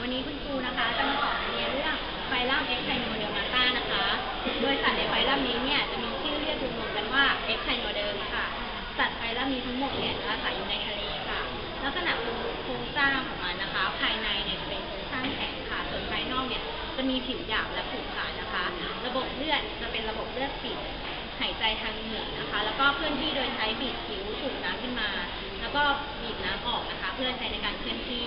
วันนี้คุณครูนะคะจะมาสอนเรียนเรื่องไฟลัมเอ็กไคโนเดลมาต้านะคะ โดยสัตว์ในไฟลัมนี้เนี่ยจะมีชื่อเรียกรวมๆกันว่าเอ็กไคโนเดลค่ะ สัตว์ไฟลัมนี้ทั้งหมดเนี่ยจะอาศัยอยู่ในทะเลค่ะ ลักษณะโครงสร้างของมันนะคะ ภายในเนี่ยจะเป็นโครงสร้างแข็งค่ะ ส่วนภายนอกเนี่ยจะมีผิวหยาบและผุผานะคะ ระบบเลือดจะเป็นระบบเลือดปิด หายใจทางเหงือกนะคะ แล้วก็เคลื่อนที่โดยใช้บีบผิวสูบน้ำขึ้นมา แล้วก็บีบน้ำออกนะคะ เพื่อใช้ในการเคลื่อนที่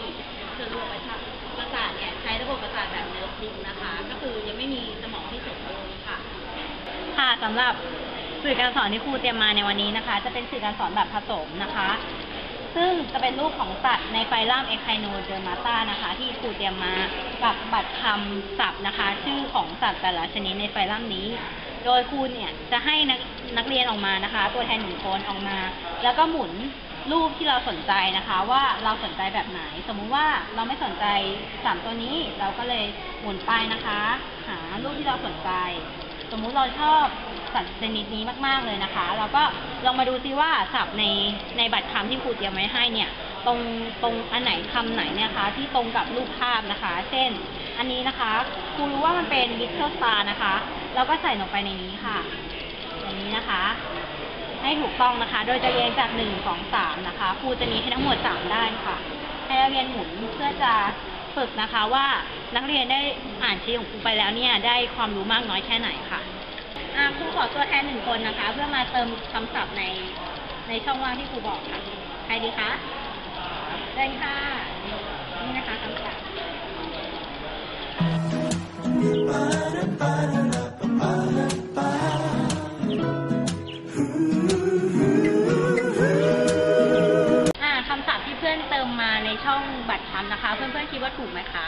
ส่วนระบบประสาทประ สาทเนี่ยใช้ระบบประสาทแบบเนิร์ฟลิงนะคะ ก็คือยังไม่มีสมองที่สมบูรณ์ค่ะ ค่ะสำหรับสื่อการสอนที่ครูเตรียมมาในวันนี้นะคะ จะเป็นสื่อการสอนแบบผสมนะคะ ซึ่งจะเป็นรูปของสัตว์ในไฟลัมเอไคโนเดอร์มาตานะคะ ที่ครูเตรียมมากับบัตรคำศัพท์นะคะ ชื่อของสัตว์แต่ละชนิดในไฟลัมนี้ โดยครูเนี่ยจะให้นักนักเรียนออกมานะคะ ตัวแทนหนึ่งคนออกมา แล้วก็หมุน รูปที่เราสนใจนะคะ ว่าเราสนใจแบบไหน สมมุติว่าเราไม่สนใจสามตัวนี้เราก็เลยหมุนไปนะคะ หารูปที่เราสนใจ สมมุติเราชอบสัตว์ชนิดนี้มาก ๆเลยนะคะ เราก็ลองมาดูซิว่าศัพท์ในในบัตรคำที่ครูเตรียมไว้ให้เนี่ย ตรงตรงอันไหนคำไหนเนี่ยคะ ที่ตรงกับรูปภาพนะคะ เช่น อันนี้นะคะครูรู้ว่ามันเป็นวิทเทอร์สตาร์นะคะ เราก็ใส่ลงไปในนี้ค่ะ อย่างนี้นะคะ ให้ถูกต้องนะคะ โดยจะเรียงจากหนึ่งสองสามนะคะครูจะมีให้ทั้งหมดสามด้านค่ะ ให้นักเรียนหมุนเพื่อจะฝึกนะคะว่านักเรียนได้อ่านชีทของครูไปแล้วเนี่ยได้ความรู้มากน้อยแค่ไหนค่ะครูขอตัวแทนหนึ่งคนนะคะ เพื่อมาเติมคำศัพท์ในในช่องว่างที่ครูบอกค่ะ ใครดีคะเดินค่ะ นี่นะคะคำศัพท์ ช่องบัตรคำนะคะ เพื่อนๆคิดว่าถูกไหมคะ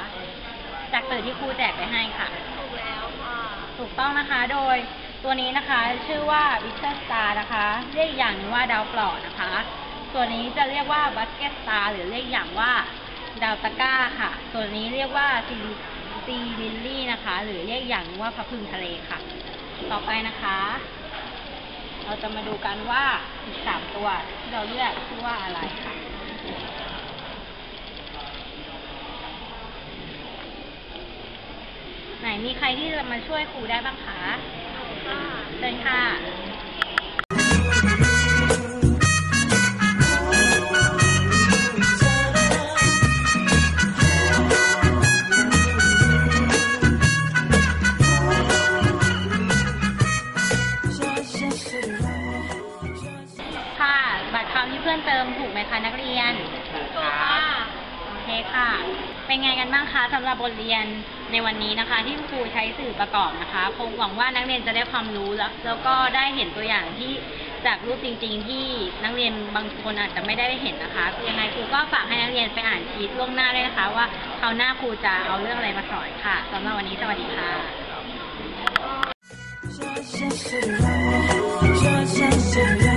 จากสื่อที่ครูแจกไปให้ค่ะ ถูกแล้วค่ะถูกต้องนะคะโดยตัวนี้นะคะชื่อว่าวิเทอร์สตาร์นะคะเรียกอีกอย่างหนึงว่าดาวปลอดนะคะ ตัวนี้จะเรียกว่าบัสเกตสตาร์หรือเรียกอย่างว่าดาวตะกร้าค่ะ ตัวนี้เรียกว่าซีซีลิลลี่นะคะ หรือเรียกอย่างหนึงว่าพระพึงทะเลค่ะ ต่อไปนะคะ เราจะมาดูกันว่าอีกสามตัวที่เราเลือกชื่อว่าอะไรค่ะ ไหน มีใครที่จะมาช่วยครูได้บ้างคะค่ะเชิญค่ะค่ะ บัตรคำที่เพื่อนเติมถูกไหมคะนักเรียนถูกค่ะ เคค่ะ เป็นไงกันบ้างคะสำหรับบทเรียนในวันนี้นะคะ ที่ครูใช้สื่อประกอบนะคะคงหวังว่านักเรียนจะได้ความรู้แล้วแล้วก็ได้เห็นตัวอย่างที่จากรูปจริง ๆ ที่นักเรียนบางคนอาจจะไม่ได้เห็นนะคะยังไงครูก็ฝากให้นักเรียนไปอ่านชีตล่วงหน้าด้วยนะคะ ว่าคราวหน้าครูจะเอาเรื่องอะไรมาสอนค่ะสำหรับวันนี้สวัสดีค่ะ